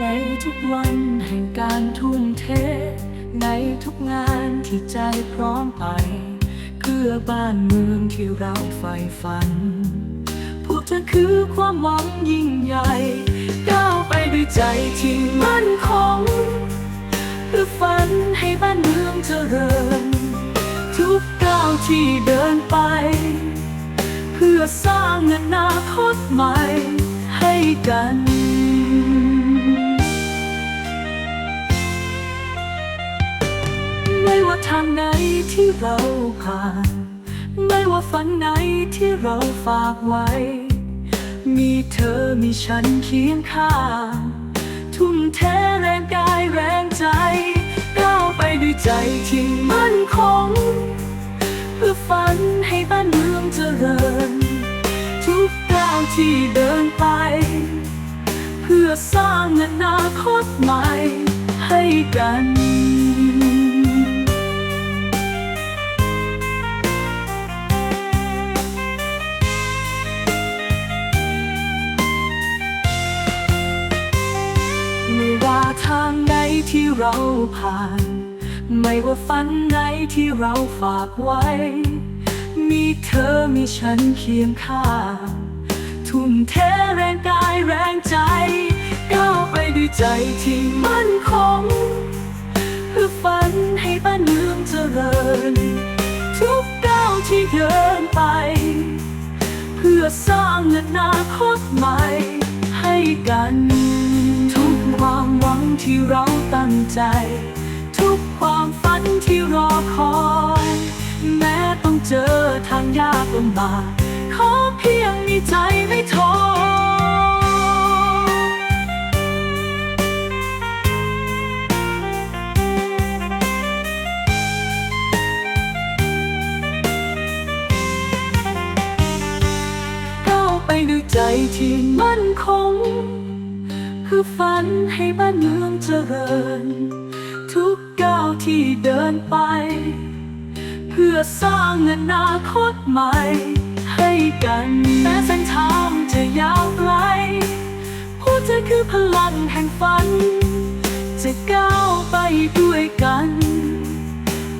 ในทุกวันแห่งการทุ่มเท ในทุกงานที่ใจพร้อมไป เพื่อบ้านเมืองที่เราใฝ่ฝัน พวกเธอคือความหวังยิ่งใหญ่ก้าวไปด้วยใจที่มั่นคงเพื่อฝันให้บ้านเมืองเจริญ ทุกก้าวที่เดินไป เพื่อสร้างอนาคตใหม่ให้กัน ว่าทางไหนที่เราผ่าน ไม่ว่าฝันไหนที่เราฝากไว้ มีเธอมีฉันเคียงข้าง ทุ่มเทแรงกายแรงใจ ก้าวไปด้วยใจที่มั่นคง เพื่อฝันให้บ้านเมืองเจริญ ทุกก้าวที่เดินไป เพื่อสร้างอนาคตใหม่ให้กัน ว่าทางไหนที่เราผ่าน ไม่ว่าฝันไหนที่เราฝากไว้ มีเธอมีฉันเคียงข้างทุ่มเทแรงกายแรงใจ ก้าวไปด้วยใจที่มั่นคงเพื่อฝันให้บ้านเมืองเจริญ ทุกก้าวที่เดินไป เพื่อสร้างอนาคตใหม่ให้กัน ที่เราตั้งใจ ทุกความฝันที่รอคอย แม้ต้องเจอทางยากลำบากขอเพียงมีใจไม่ท้อก้าวไปด้วยใจที่มั่นคงื่อฝันให้บ้านเมืองเจริญ ทุกก้าวที่เดินไป เพื่อสร้างอนาคตใหม่ ให้กันแม้เส้นทางจะยาวไกลพวกเธอคือพลังแห่งฝัน จะก้าวไปด้วยกัน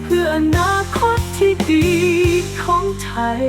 เพื่ออนาคตที่ดีของไทย